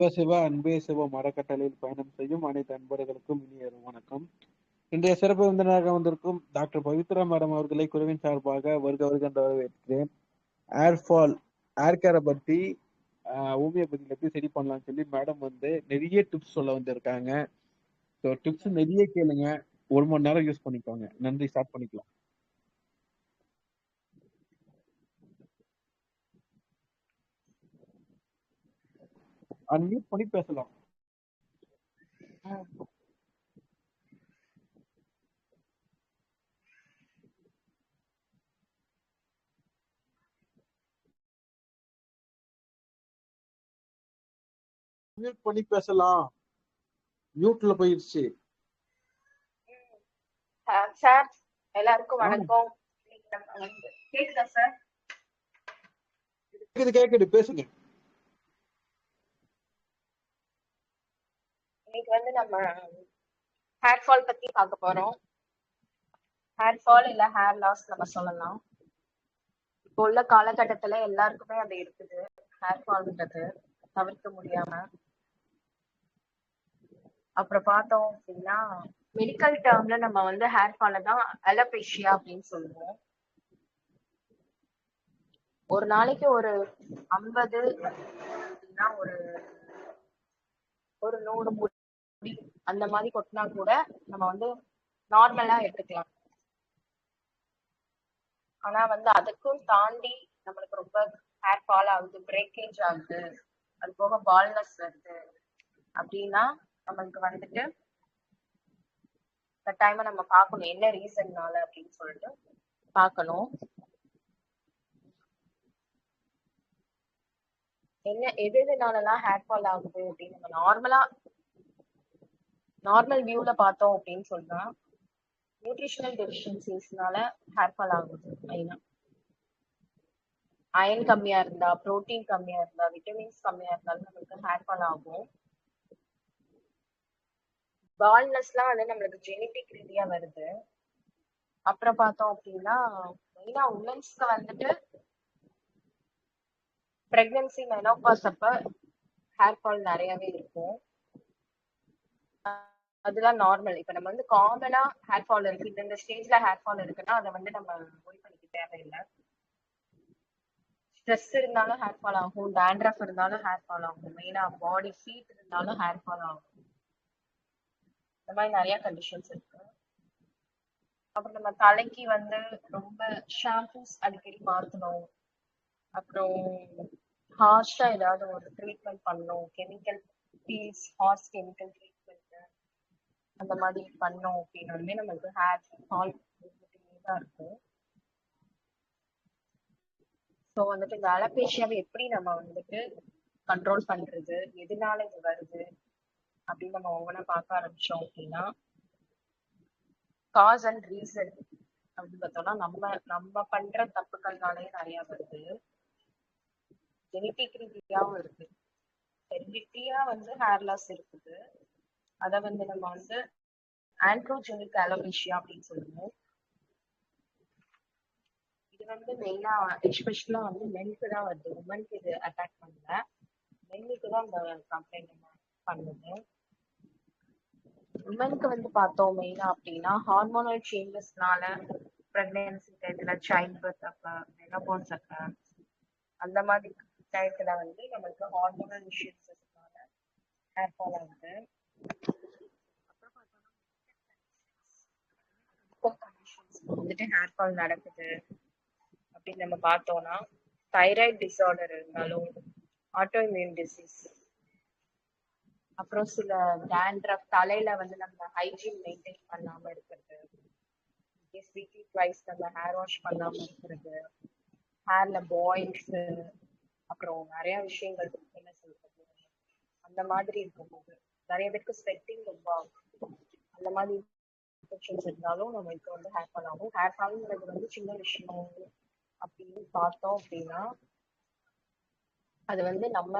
சிவ அன்பே சிவம் அறக்கட்டளையில் பயணம் செய்யும் அனைத்து அன்பர்களுக்கும் இனிய வணக்கம். இன்றைய சிறப்பு விருந்தினராக வந்திருக்கும் டாக்டர் பவித்ரா மேடம் அவர்களை குழுவின் சார்பாக வருக வருக என்று வரவேற்கிறேன். ஏர்ஃபால் ஏர்கேரை பற்றி பத்தி எப்படி சரி பண்ணலாம்னு சொல்லி மேடம் வந்து நிறைய டிப்ஸ் சொல்ல வந்திருக்காங்க. ஸோ டிப்ஸ் நிறைய கேளுங்க. ஒரு மணி நேரம் யூஸ் பண்ணிக்கோங்க. நன்றி. ஸ்டார்ட் பண்ணிக்கலாம். அன்மியூட் பண்ணி பேசலாம். மியூட் பண்ணி பேசலாம். மியூட்ல போயிருச்சு. சார் எல்லாருக்கும் வணக்கம். கேக்குதா சார்? கேக்குது கேக்குது பேசுங்க. இன்னைக்கு வந்து நம்ம um, ஹேர் ஃபால் பத்தி பார்க்க போறோம். ஹேர் ஃபால் இல்ல ஹேர் லாஸ் நம்ம சொல்லலாம். இப்போ உள்ள காலகட்டத்துல எல்லாருக்குமே அது இருக்குது. ஹேர் ஃபால்ன்றது தவிர்க்க முடியாம. அப்புறம் பார்த்தோம் அப்படின்னா மெடிக்கல் டேர்ம்ல நம்ம வந்து ஹேர் ஃபால தான் அலபேஷியா அப்படின்னு சொல்லுவோம். ஒரு நாளைக்கு ஒரு ஐம்பது அப்படின்னா ஒரு ஒரு நூறு முடி அந்த மாதிரி கொட்டினா கூட நம்ம வந்து நார்மலா எடுத்துக்கலாம். ஆனா வந்து அதுக்கும் தாண்டி நம்மளுக்கு ரொம்ப ஹேர் ஃபால் ஆகுது பிரேக்கேஜ் ஆகுது அது போக பால்னஸ் வருது அப்படின்னா நம்மளுக்கு வந்துட்டு கட்டாயமா நம்ம பார்க்கணும். என்ன ரீசன்னால அப்படின்னு சொல்லிட்டு பார்க்கணும். என்ன எது எதுனாலலாம் ஹேர் ஃபால் ஆகுது அப்படின்னு நம்ம நார்மலா நார்மல் வியூல பார்த்தோம் அப்படின்னு சொன்னா நியூட்ரிஷனல் டெஃபிஷியன்சிஸ்னால ஹேர் ஃபால் ஆகுது மெயினா அயன் கம்மியா இருந்தா புரோட்டீன் கம்மியா இருந்தா விட்டமின்ஸ் கம்மியா இருந்தாலும் நம்மளுக்கு ஹேர் ஃபால் ஆகும். பால்னஸ்லாம் வந்து நம்மளுக்கு ஜெனட்டிக் ரீதியா வருது. அப்புறம் பார்த்தோம் அப்படின்னா மெயினா உமன்ஸ்க்கு வந்துட்டு பிரெக்னன்சி மெனோபாஸ் அப்ப ஹேர் ஃபால் நிறையவே இருக்கும். அதெல்லாம் நார்மல் இப்ப நம்ம வந்து காமனா ஹேர் ஃபால் இருக்கு. இந்த இந்த ஸ்டேஜ்ல ஹேர் ஃபால் இருக்குன்னா அதை வந்து நம்ம ஒரி பண்ணிக்க தேவையில்லை. ஸ்ட்ரெஸ் இருந்தாலும் ஹேர் ஃபால் ஆகும். டேண்ட்ரஃப் இருந்தாலும் ஹேர் ஃபால் ஆகும். மெயினா பாடி ஹீட் இருந்தாலும் ஹேர் ஃபால் ஆகும். இந்த மாதிரி நிறைய கண்டிஷன்ஸ் இருக்கு. அப்புறம் நம்ம தலைக்கு வந்து ரொம்ப ஷாம்பூஸ் அடிக்கடி மாத்தணும். அப்புறம் ஹார்ஷா ஏதாவது ஒரு ட்ரீட்மெண்ட் பண்ணணும். கெமிக்கல் பீல்ஸ் ஹார்ஸ் கெமிக்கல் அந்த மாதிரி பண்ணோம் அப்படின்னாலுமே நம்மளுக்கு ஹேர் ஃபால் தான் இருக்கும். ஸோ வந்துட்டு இந்த அலப்பேஷியாவை எப்படி நம்ம வந்துட்டு கண்ட்ரோல் பண்றது எதனால இது வருது அப்படின்னு நம்ம ஒவ்வொன்றா பார்க்க ஆரம்பிச்சோம் அப்படின்னா காஸ் அண்ட் ரீசன் அப்படின்னு பார்த்தோம்னா நம்ம நம்ம பண்ற தப்புக்கள்னாலேயே நிறைய வருது. ஜெனட்டிக் ரீதியாகவும் இருக்கு. ஹெரிடிட்டியா வந்து ஹேர் லாஸ் இருக்குது. அதை வந்து நம்ம வந்து ஆண்ட்ரோஜெனிக் அலோபேஷியா அப்படின்னு சொல்லுவோம். இது வந்து மெயினா எஸ்பெஷலா வந்து மென்க்கு தான் வருது. உமனுக்கு இது அட்டாக் பண்ணல. மென்னுக்கு தான் இந்த கம்ப்ளைண்ட் பண்ணுது. உமனுக்கு வந்து பார்த்தோம் மெயினா அப்படின்னா ஹார்மோனல் சேஞ்சஸ்னால பிரெக்னன்சி டைத்துல சைல்ட் பர்த் அப்ப மெனோபாஸ் அப்ப அந்த மாதிரி டயத்துல வந்து நம்மளுக்கு ஹார்மோனல் இஷ்யூஸ்னால ஹேர் ஃபால் ஆகுது. வந்துட்டு ஹேர் ஃபால் நடக்குது. அப்படின்னு நம்ம பார்த்தோம்னா தைராய்டு டிசார்டர் இருந்தாலும் ஆட்டோ இம்யூன் டிசீஸ் அப்புறம் சில டேண்ட்ரஃப் தலையில வந்து நம்ம ஹைஜீன் மெயின்டைன் பண்ணாம இருக்கிறது. வீக்லி ட்வைஸ் நம்ம ஹேர் வாஷ் பண்ணாம இருக்கிறது. ஹேர்ல பாயில்ஸ் அப்புறம் நிறைய விஷயங்கள் என்ன சொல்றது? அந்த மாதிரி இருக்கும்போது. நிறைய பேருக்கு ஸ்வெட்டிங் ரொம்ப அந்த மாதிரி இன்ஃபெக்ஷன்ஸ் இருந்தாலும் நம்மளுக்கு வந்து ஹேர் ஃபால் ஆகும் ஹேர் ஃபால்ங்கிறது வந்து சின்ன விஷயம். அப்படின்னு பார்த்தோம் அப்படின்னா அது வந்து நம்ம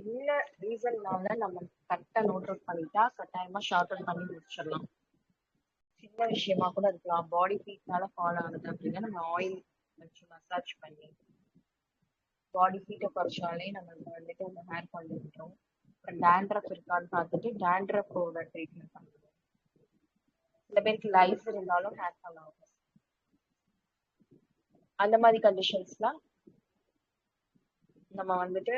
என்ன ரீசன்னால நம்ம கரெக்டா நோட் அவுட் பண்ணிட்டா கட்டாயமா ஷார்ட் அவுட் பண்ணி முடிச்சிடலாம். சின்ன விஷயமா கூட இருக்கலாம். பாடி ஹீட்னால ஃபால் ஆகுது அப்படின்னா நம்ம ஆயில் வச்சு மசாஜ் பண்ணி பாடி ஹீட்டை குறைச்சாலே நம்மளுக்கு வந்துட்டு அந்த ஹேர் ஃபால் நின்றோம் அப்புறம் டேண்ட்ரஃப் இருக்கான்னு பார்த்துட்டு டேண்ட்ரஃபோட ட்ரீட்மெண்ட் பண்ணலாம். சில பேருக்கு லைஃப் இருந்தாலும் ஹேர் ஃபால் ஆகும் அந்த மாதிரி கண்டிஷன்ஸ்லாம் நம்ம வந்துட்டு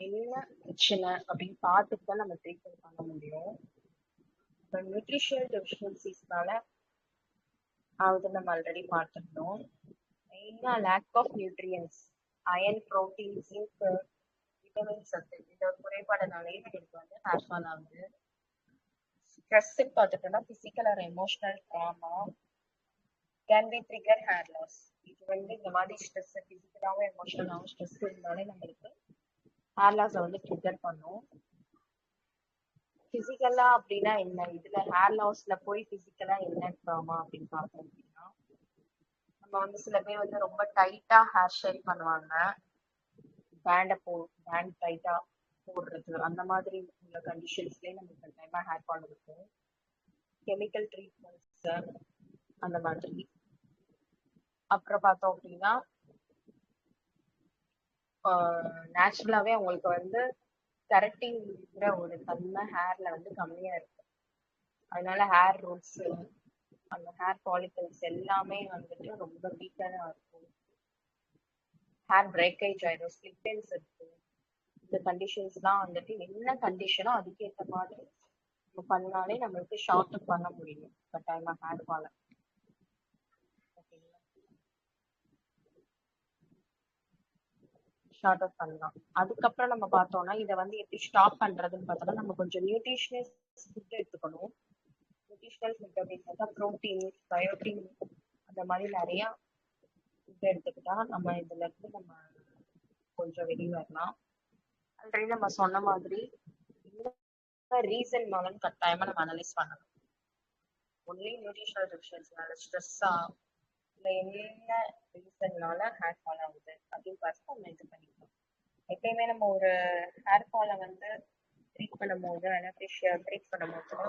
என்ன பிரச்சனை அப்படின்னு பார்த்துட்டு தான் நம்ம ட்ரீட்மெண்ட் பண்ண முடியும். இப்போ நியூட்ரிஷியல் டெஃபிஷியன்சிஸ்னால அது நம்ம ஆல்ரெடி பார்த்துருந்தோம் மெயினாக lack of nutrients iron protein zinc vitamin சத்து இந்த ஒரு குறைபாடுனாலே எனக்கு வந்து ஹேர் ஃபால் ஆகுது. ஸ்ட்ரெஸ் பார்த்துட்டோம்னா physical or emotional trauma can be trigger hair loss இது வந்து இந்த மாதிரி ஸ்ட்ரெஸ் ஃபிசிக்கலாகவும் எமோஷனலாகவும் ஸ்ட்ரெஸ் இருந்தாலே நம்மளுக்கு ஹேர் லாஸை வந்து ட்ரிகர் பண்ணும். பிசிக்கலா அப்படின்னா என்ன? இதுல ஹேர் லாஸ்ல போய் பிசிக்கலா என்ன ட்ராமா அப்படின்னு பார்த்தோம் அப்படின்னா நம்ம வந்து சில பேர் வந்து ரொம்ப டைட்டா ஹேர் ஸ்டைல் பண்ணுவாங்க. பேண்டை போ பேண்ட் டைட்டா போடுறது. அந்த மாதிரி உள்ள கண்டிஷன்ஸ்லயே நம்ம கட்டாயமா ஹேர் ஃபால் இருக்கும் கெமிக்கல் ட்ரீட்மெண்ட்ஸ் அந்த மாதிரி. அப்புறம் பார்த்தோம் அப்படின்னா நேச்சுரலாவே அவங்களுக்கு வந்து கரெக்டிங்கிற ஒரு தன்மை ஹேர்ல வந்து கம்மியா இருக்கு. அதனால ஹேர் ரூட்ஸ் அந்த ஹேர் ஃபாலிகல்ஸ் எல்லாமே வந்துட்டு ரொம்ப வீக்காக இருக்கும். ஹேர் பிரேக்கேஜ் ஆயிடும். ஸ்பிளிட்டன்ஸ் இருக்கும் இந்த கண்டிஷன்ஸ்லாம் வந்துட்டு என்ன கண்டிஷனோ அதுக்கேற்ற மாதிரி நம்ம பண்ணாலே நம்மளுக்கு ஷார்ட் பண்ண முடியும். கட்டாயமா ஹேர் ஃபாலை ஷார்ட் அவுட் பண்ணலாம். அதுக்கப்புறம் நம்ம பார்த்தோம்னா இதை வந்து எப்படி ஸ்டாப் பண்றதுன்னு பார்த்தோம்னா நம்ம கொஞ்சம் நியூட்ரிஷனல் ஃபுட் எடுத்துக்கணும். நியூட்ரிஷனல் ஃபுட் அப்படின்னு ப்ரோட்டீன் பயோட்டீன் அந்த மாதிரி நிறைய ஃபுட் எடுத்துக்கிட்டா நம்ம இதுல இருந்து நம்ம கொஞ்சம் வெளியே வரலாம். ஆல்ரெடி நம்ம சொன்ன மாதிரி ரீசன் மூலம் கட்டாயமா நம்ம அனலைஸ் பண்ணணும். ஒன்லி நியூட்ரிஷனல் டெஃபிஷியன்சினால ஸ்ட்ரெஸ்ஸா இல்லை என்ன ரீசன்னால ஹேர் ஃபால் ஆகுது அப்படின்னு பார்த்து நம்ம இது பண்ணிக்கலாம் எப்பயுமே நம்ம ஒரு ஹேர் ஃபாலை வந்து ட்ரீட் பண்ணும்போது அனபிஷியா ட்ரீட் பண்ணும்போது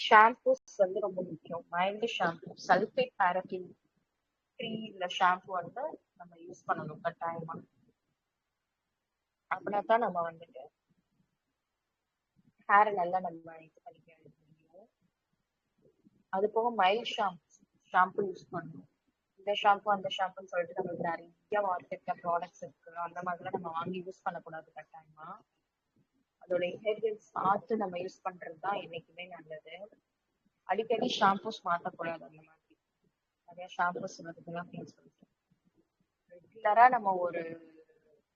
ஷாம்பூஸ் வந்து ரொம்ப முக்கியம். Mild shampoo sulphate paraffin free இல்லை ஷாம்பு வந்து நம்ம யூஸ் பண்ணணும் கட்டாயமா. அப்படின்னா தான் நம்ம வந்துட்டு ஹேரை நல்லா நம்ம இது பண்ணிக்க முடியும். அது போக மைல்ட் ஷாம்பு ஷாம்பு யூஸ் பண்ணணும் இந்த ஷாம்பு அந்த ஷாம்புன்னு சொல்லிட்டு நம்மளுக்கு நிறைய மார்க்கெட்ல ப்ராடக்ட்ஸ் இருக்கு. அந்த மாதிரிலாம் நம்ம வாங்கி யூஸ் பண்ணக்கூடாது கட்டாயமா. அதோட இன்கிரீடியன்ஸ் பார்த்து நம்ம யூஸ் பண்றது தான் என்னைக்குமே நல்லது. அடிக்கடி ஷாம்பூஸ் மாற்றக்கூடாது அந்த மாதிரி. நிறைய ஷாம்பூஸ் வருதுலாம் அப்படின்னு சொல்லிட்டு ரெகுலரா நம்ம ஒரு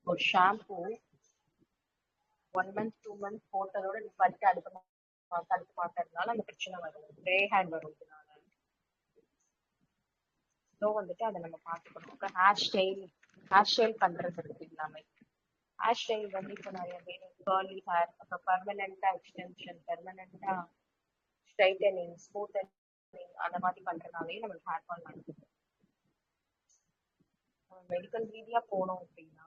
ஒரு shampoo one month two month போட்டதோட படிக்க அடுத்த மாசம் அடுத்து மாட்டதுனால அந்த பிரச்சனை வரும். கிரே ஹேண்ட் வரும் இதனால. ஸோ வந்துட்டு அதை நம்ம பார்த்துக்கணும். அப்புறம் ஹேர் ஸ்டைல் ஹேர் ஸ்டைல் பண்ணுறது இருக்கு எல்லாமே. ஹேர் ஸ்டைல் வந்து இப்போ நிறைய பேர் கேர்லி ஹேர் அப்புறம் பர்மனண்டா எக்ஸ்டென்ஷன் பர்மனண்டா ஸ்ட்ரைட்டனிங் ஸ்மூத்தனிங் அந்த மாதிரி பண்ணுறதுனாலே நம்மளுக்கு ஹேர் ஃபால் நடக்குது மெடிக்கல் ரீதியாக போனோம் அப்படின்னா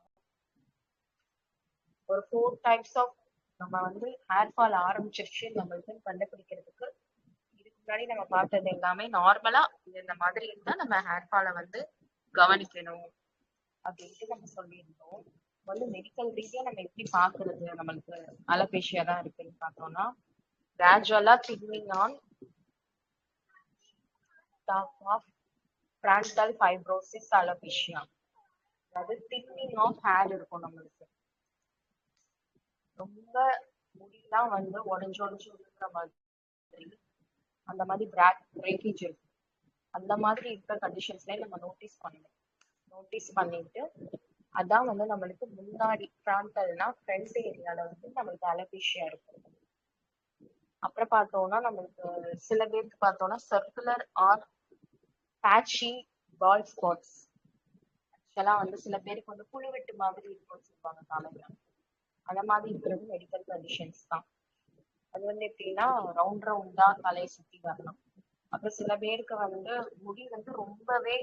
ஒரு ஃபோர் டைப்ஸ் ஆஃப் நம்ம வந்து ஹேர் ஃபால் ஆரம்பிச்சிருச்சு. நம்மளுக்கு கண்டுபிடிக்கிறதுக்கு இதுக்கு முன்னாடி நம்ம பார்த்தது எல்லாமே நார்மலா இந்த மாதிரி இருந்தா நம்ம ஹேர் ஃபாலை வந்து கவனிக்கணும் அப்படின்ட்டு நம்ம சொல்லியிருந்தோம். வந்து மெடிக்கல் ரீதியா நம்ம எப்படி பாக்குறது நம்மளுக்கு அலபேஷியா தான் இருக்குன்னு பார்த்தோம்னா கிராஜுவலா thickening on top of frontal fibrosis alopecia அதாவது திக்னிங் ஆஃப் ஹேர் இருக்கும் நம்மளுக்கு. ரொம்ப முடியெல்லாம் வந்து உடஞ்சு உடஞ்சு இருக்கிற மாதிரி அந்த மாதிரி பிராக் பிரேக்கேஜ் இருக்கு. அந்த மாதிரி இருக்கிற கண்டிஷன்ஸ்ல நம்ம நோட்டீஸ் பண்ணணும். நோட்டீஸ் பண்ணிட்டு அதான் வந்து நம்மளுக்கு முன்னாடி பிராண்டல்னா ஃப்ரண்ட் ஏரியால வந்து நம்மளுக்கு அலபிஷியா இருக்கும். அப்புறம் பார்த்தோம்னா நம்மளுக்கு சில பேருக்கு பார்த்தோம்னா circular or patchy bald spots actually வந்து சில பேருக்கு வந்து புழுவெட்டு மாதிரி இருக்கும்னு சொல்லுவாங்க காலையில. அந்த மாதிரி இருக்கிறது மெடிக்கல் கண்டிஷன்ஸ் தான். அது வந்து எப்படின்னா ரவுண்ட் ரவுண்டா தலையை சுத்தி வரலாம் அப்புறம் சில பேருக்கு வந்து முடி வந்து ரொம்பவே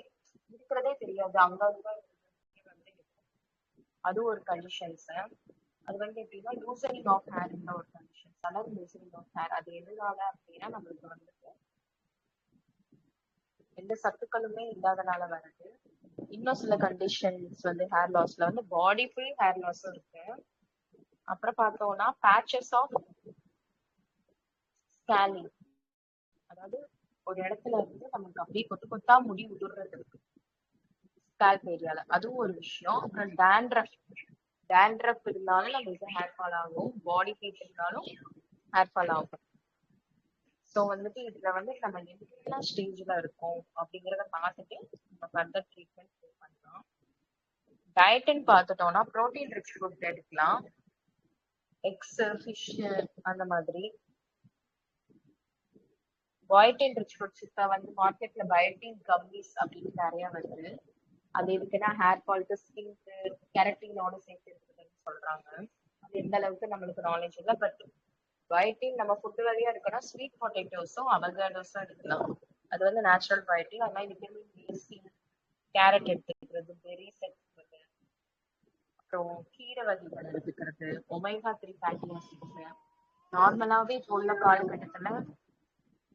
இருக்கிறதே தெரியாது. அங்க வந்து அது ஒரு கண்டிஷன்ஸ் அது வந்து எப்படின்னா லூசனிங் ஆஃப் ஹேர்ன்ற ஒரு கண்டிஷன்ஸ் அதாவது லூசனிங் ஆஃப் ஹேர் அது எதுனால அப்படின்னா நம்மளுக்கு வந்துட்டு எந்த சத்துக்களுமே இல்லாதனால வருது இன்னும் சில கண்டிஷன்ஸ் வந்து ஹேர் லாஸ்ல வந்து பாடி ஃபுல் ஹேர் லாஸும் இருக்கு. அப்புறம் பார்த்தோம்னா பேச்சஸ் ஆஃப் ஸ்கேலிங் அதாவது ஒரு இடத்துல இருந்து நமக்கு அப்படியே கொத்து கொத்தா முடி உதிர்றது இருக்கு. ஸ்கேல்ப் ஏரியால அதுவும் ஒரு விஷயம். அப்புறம் டேண்ட்ரஃப் டேண்ட்ரஃப் இருந்தாலும் நம்மளுக்கு ஹேர் ஃபால் ஆகும். பாடி ஹீட் இருந்தாலும் ஹேர் ஃபால் ஆகும். ஸோ வந்துட்டு இதுல வந்து நம்ம என்ன ஸ்டேஜ்ல இருக்கோம் அப்படிங்கறத பார்த்துட்டு நம்ம ஃபர்தர் ட்ரீட்மெண்ட் பண்ணலாம் டயட்னு பார்த்துட்டோம்னா ப்ரோட்டீன் ரிச் ஃபுட் எடுக்கலாம். எக்ஸ் ஃபிஷ் அந்த மாதிரி. பயோட்டின் ரிச் ஃபுட்ஸ் இப்போ வந்து மார்க்கெட்ல பயோட்டின் கம்மிஸ் அப்படின்னு நிறைய வருது. அது எதுக்குன்னா ஹேர் ஃபால்க்கு ஸ்கின்க்கு கெரட்டினோட சேர்த்து இருக்குதுன்னு சொல்றாங்க. அது எந்த அளவுக்கு நம்மளுக்கு நாலேஜ் இல்லை பட் பயோட்டின் நம்ம ஃபுட் வழியா இருக்கணும் ஸ்வீட் பொட்டேட்டோஸும் அவகாடோஸும் எடுக்கலாம் அது வந்து நேச்சுரல் பயோட்டின் அது மாதிரி விட்டமின் பி சி கேரட் எடுத்து அப்புறம் கீரை வகைகள் எடுத்துக்கிறது ஒமேகா த்ரீ ஃபேட்டி ஆசிட்ஸ் நார்மலாவே இப்போ உள்ள காலகட்டத்துல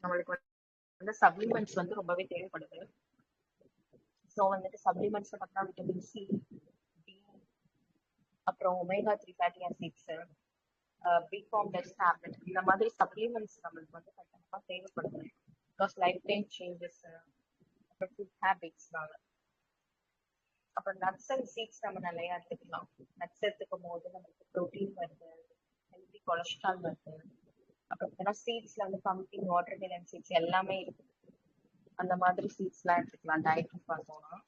நம்மளுக்கு வந்து சப்ளிமெண்ட்ஸ் வந்து ரொம்பவே தேவைப்படுது. ஸோ வந்துட்டு சப்ளிமெண்ட்ஸ் பார்த்தா விட்டமின் சி டி அப்புறம் omega three fatty acids B test tablet இந்த மாதிரி சப்ளிமெண்ட்ஸ் நம்மளுக்கு வந்து கண்டிப்பாக தேவைப்படுது. பிகாஸ் லைஃப் டைம் சேஞ்சஸ் அப்புறம் ஃபுட் ஹேபிட்ஸ்னால அப்புறம் நட்ஸ் அண்ட் சீட்ஸ் நம்ம நிறைய எடுத்துக்கலாம். நட்ஸ் எடுத்துக்கும் போது நமக்கு ப்ரோட்டீன் வருது ஹெல்தி கொலஸ்ட்ரால் வருது. அப்புறம் சீட்ஸ்ல வந்து பம்பிங் வாட்டர் மிலன் சீட்ஸ் எல்லாமே இருக்கு. அந்த மாதிரி சீட்ஸ் எல்லாம் எடுத்துக்கலாம். டயட் பார்த்தோம்னா.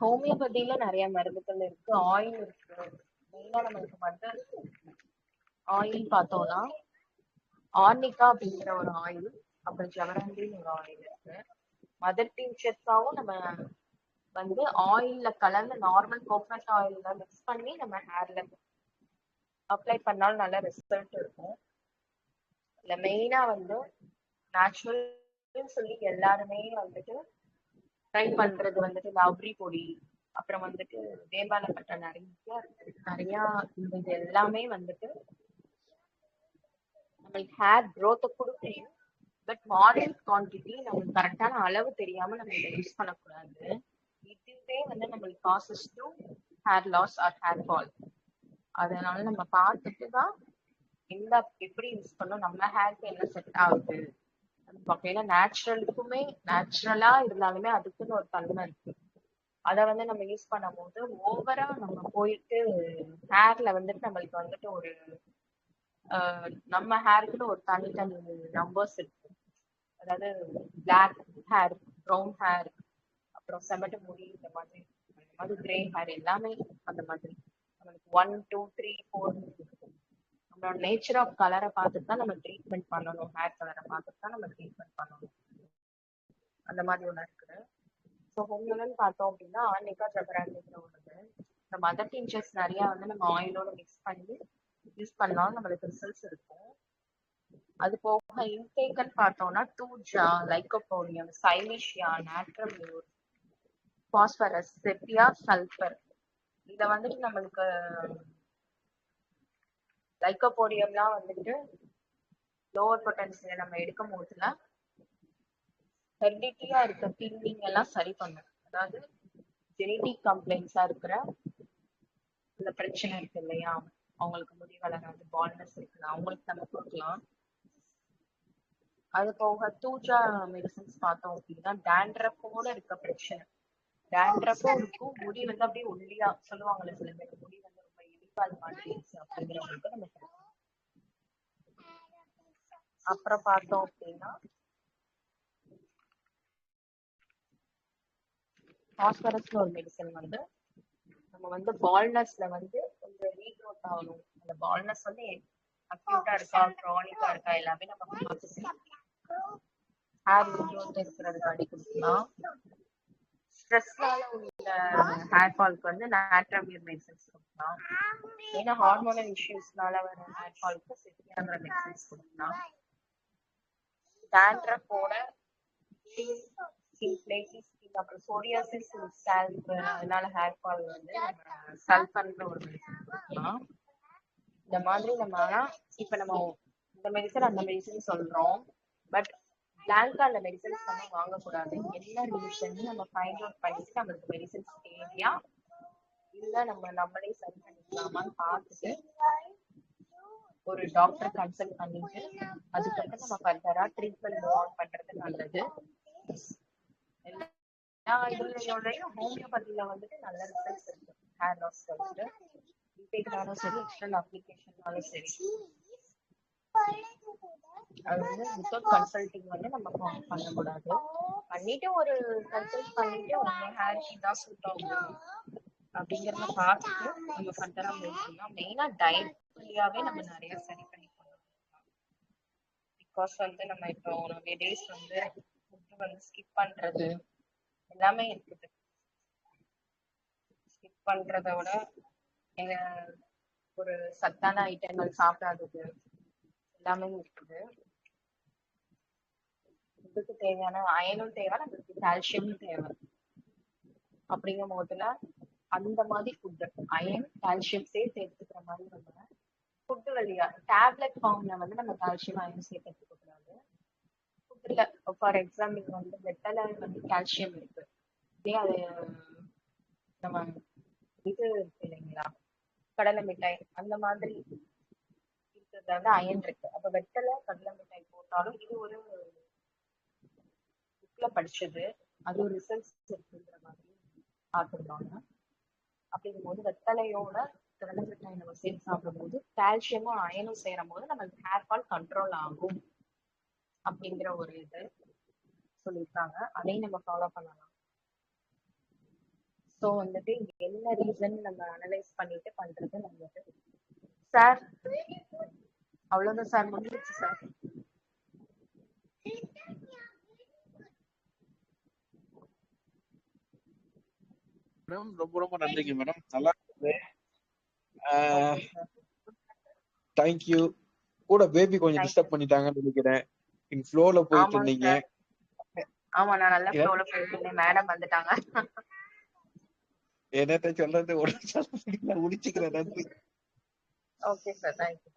ஹோமியோபதியில நிறைய மருந்துகள் இருக்கு ஆயில் இருக்கு. மெயினா நம்மளுக்கு வந்து ஆயில் பார்த்தோம்னா ஆர்னிகா அப்படிங்கிற ஒரு ஆயில் அப்புறம் ஜவரண்டின்னு ஒரு ஆயில் இருக்கு. மதர் டீச்சர்ஸாவும் நம்ம வந்து ஆயில்ல கலந்து நார்மல் கோகனட் ஆயில்ல மிக்ஸ் பண்ணி நம்ம ஹேர்ல அப்ளை பண்ணாலும் நல்ல ரிசல்ட் இருக்கும். இல்ல மெயினா வந்து நேச்சுரல் சொல்லி எல்லாருமே வந்துட்டு ட்ரை பண்றது வந்துட்டு இந்த அவ்ரி பொடி அப்புறம் வந்துட்டு வேம்பாலப்பட்ட நிறைய நிறைய இது எல்லாமே வந்துட்டு நம்மளுக்கு ஹேர் க்ரோத்தை கொடுக்கும் பட் மாடல் குவான்டிட்டி நம்மளுக்கு கரெக்டான அளவு தெரியாம நம்ம இதை யூஸ் பண்ணக்கூடாது. இதுவே வந்து நம்மளுக்கு causes to hair loss or hair fall அதனால நம்ம பார்த்துட்டு தான் எந்த எப்படி யூஸ் பண்ணோம் நம்ம ஹேருக்கு என்ன செட் ஆகுது? பார்க்கையில நேச்சுரலுக்குமே நேச்சுரலா இருந்தாலுமே அதுக்குன்னு ஒரு தன்மை இருக்கு. அதை வந்து நம்ம யூஸ் பண்ணும் போது ஓவரா நம்ம போயிட்டு ஹேர்ல வந்துட்டு நம்மளுக்கு வந்துட்டு ஒரு நம்ம ஹேருக்குன்னு ஒரு தனி தனி நம்பர்ஸ் இருக்கு. அதாவது பிளாக் ஹேர் ப்ரௌன் ஹேர் அப்புறம் செமட்டு முடி இந்த மாதிரி அந்த மாதிரி கிரே ஹேர் எல்லாமே அந்த மாதிரி. நம்மளுக்கு ஒன் டூ த்ரீ ஃபோர் நம்மளோட நேச்சர் ஆஃப் கலரை பார்த்துட்டு தான் நம்ம ட்ரீட்மெண்ட் பண்ணணும். ஹேர் கலரை பார்த்துட்டு தான் நம்ம ட்ரீட்மெண்ட் பண்ணணும். அந்த மாதிரி ஒன்று இருக்குது. ஸோ ஹோமியோலன்னு பார்த்தோம் அப்படின்னா ஆர்னிகா ஜபராண்டிங்கிற ஒன்று இந்த மதர் டிஞ்சர்ஸ் நிறையா வந்து நம்ம ஆயிலோட மிக்ஸ் பண்ணி யூஸ் பண்ணாலும் நம்மளுக்கு ரிசல்ட்ஸ் இருக்கும். அது போக இன்டேக்கன்னு பார்த்தோம்னா டூஜா லைக்கோபோனியம் silicea natrum mur phosphorus sepia sulphur இத வந்துட்டு நம்மளுக்கு லைக்கோபோடியம்லாம் வந்துட்டு லோவர் பொட்டன்சியில நம்ம எடுக்கும் போதுல ஹெர்டிட்டியா இருக்க தின்னிங் எல்லாம் சரி பண்ணும். அதாவது ஜெனட்டிக் கம்ப்ளைண்ட்ஸா இருக்கிற இந்த பிரச்சனை இருக்கு இல்லையா? அவங்களுக்கு முடி வளராது பால்னஸ் இருக்குல்ல அவங்களுக்கு நம்ம கொடுக்கலாம். அது போக தூஜா மெடிசன்ஸ் பார்த்தோம் அப்படின்னா டேண்ட்ரஃபோட இருக்க பிரச்சனை. டேண்ட்ரஃபும் இருக்கும் முடி வந்து அப்படியே ஒல்லியா சொல்லுவாங்கல்ல சில பேர் முடி வந்து ரொம்ப இடிபால் மாதிரி அப்படிங்கிறவங்களுக்கு நம்ம அப்புறம் பார்த்தோம் அப்படின்னா பாஸ்பரஸ்னு ஒரு மெடிசன் வந்து நம்ம வந்து பால்னஸ்ல வந்து கொஞ்சம் ரீக்ரோத் ஆகணும். அந்த பால்னஸ் வந்து அக்யூட்டா இருக்கா க்ரானிக்கா இருக்கா எல்லாமே நம்ம ஹேர் ரீக்ரோத் இருக்கிறதுக்கு அடி கொடுக்கலாம். ஸ்ட்ரெஸ்னால உள்ள ஹேர் ஃபால்க்கு வந்து நேட்ரமியர் மெடிசன்ஸ் கொடுக்கலாம். ஏன்னா ஹார்மோனல் இஷ்யூஸ்னால வர ஹேர் ஃபால்க்கு செட்டியாங்கிற மெடிசன்ஸ் கொடுக்கலாம். டேண்ட்ரஃபோட ஸ்கின் பிளேக்கி ஸ்கின் அப்புறம் சோரியாசிஸ் ஸ்கேல்ப் அதனால ஹேர் ஃபால் வந்து நம்ம சல்ஃபர்ன்ற ஒரு மெடிசன் கொடுக்கலாம். இந்த மாதிரி நம்ம ஆனா இப்ப நம்ம இந்த மெடிசன் அந்த மெடிசன் சொல்றோம். பட் பிளாங்கா அந்த மெடிசன்ஸ் நம்ம வாங்கக்கூடாது. என்ன ரீசன் நம்ம ஃபைண்ட் அவுட் பண்ணிட்டு நம்மளுக்கு மெடிசன்ஸ் தேவையா? இல்ல நம்ம நம்மளே சரி பண்ணிக்கலாமான்னு பார்த்துட்டு ஒரு டாக்டர் கன்சல்ட் பண்ணிட்டு அதுக்கப்புறம் நம்ம ஃபர்தரா ட்ரீட்மெண்ட் மூவ் ஆன் பண்றது நல்லது. எல்லா இதுலயோடையும் ஹோமியோபதியில வந்துட்டு நல்ல ரிசல்ட்ஸ் இருக்கு. ஹேர் லாஸ் வந்துட்டு இன்டேக்னாலும் சரி எக்ஸ்டர்னல் அப்ளிகேஷன்னாலும் சரி. அது வந்து வித்தவுட் கன்சல்டிங் வந்து நம்ம பண்ணக்கூடாது. பண்ணிட்டு ஒரு கன்சல்ட் பண்ணிட்டு உங்க ஹேருக்கு இதான் சூட் ஆகும் அப்படிங்கறத பார்த்துட்டு நம்ம ஃபர்தரா மூவ் பண்ணலாம் மெயினா டயட் வழியாவே நம்ம நிறைய சரி பண்ணி பிகாஸ் வந்து நம்ம இப்போ நிறைய டேஸ் வந்து ஃபுட்டு வந்து ஸ்கிப் பண்றது எல்லாமே இருக்குது. ஸ்கிப் பண்றத விட ஒரு சத்தான ஐட்டங்கள் சாப்பிடாதது எல்லாமே இருக்குது. உடம்புக்கு தேவையான அயனும் தேவை நம்மளுக்கு கால்சியமும் தேவை. அப்படிங்கும் போதுல அந்த மாதிரி ஃபுட்டு அயன் கால்சியம் சேர்த்து எடுத்துக்கிற மாதிரி நம்ம ஃபுட்டு வழியா டேப்லெட் ஃபார்ம்ல வந்து நம்ம கால்சியம் அயன் சேர்த்து எடுத்துக்க கூடாது ஃபுட்டுல ஃபார் எக்ஸாம்பிள் வந்து வெத்தலை வந்து கால்சியம் இருக்கு. இதே அது நம்ம இது இருக்கு இல்லைங்களா? கடலை மிட்டாய் அந்த மாதிரி இருக்கிறதுல வந்து அயன் இருக்கு. அப்ப வெத்தலை கடலை மிட்டாய் போட்டாலும் இது ஒரு புக்ல படிச்சது. அது ஒரு ரிசல்ட்ஸ் இருக்குங்கிற மாதிரி பார்த்துருக்காங்க அப்படிங்கும்போது வெத்தலையோட கடலை நம்ம சேர்த்து சாப்பிடும்போது கால்சியமும் அயனும் சேரும் போது நமக்கு ஹேர் ஃபால் கண்ட்ரோல் ஆகும் அப்படிங்கிற ஒரு இது சொல்லியிருக்காங்க. அதையும் நம்ம ஃபாலோ பண்ணலாம். ஸோ வந்துட்டு இங்க என்ன ரீசன் நம்ம அனலைஸ் பண்ணிட்டு பண்றது நல்லது சார் அவ்வளவுதான் சார் முடிஞ்சிருச்சு சார் மேடம். ரொம்ப ரொம்ப நன்றிங்க மேடம். நல்லா சார் தேங்க்யூ கூட பேபி கொஞ்சம் டிஸ்டர்ப் பண்ணிட்டாங்கன்னு நினைக்கிறேன். இன் ஃப்ளோல போயிட்டு இருந்தீங்க. ஆமா நான் நல்ல. ஃப்ளோல போயிட்டு இருந்தேன். மேடம் வந்துட்டாங்க. என்னத்த சொல்றது? ஒரு முடியல முடிச்சுக்கிறேன். நன்றி. Okay sir thank you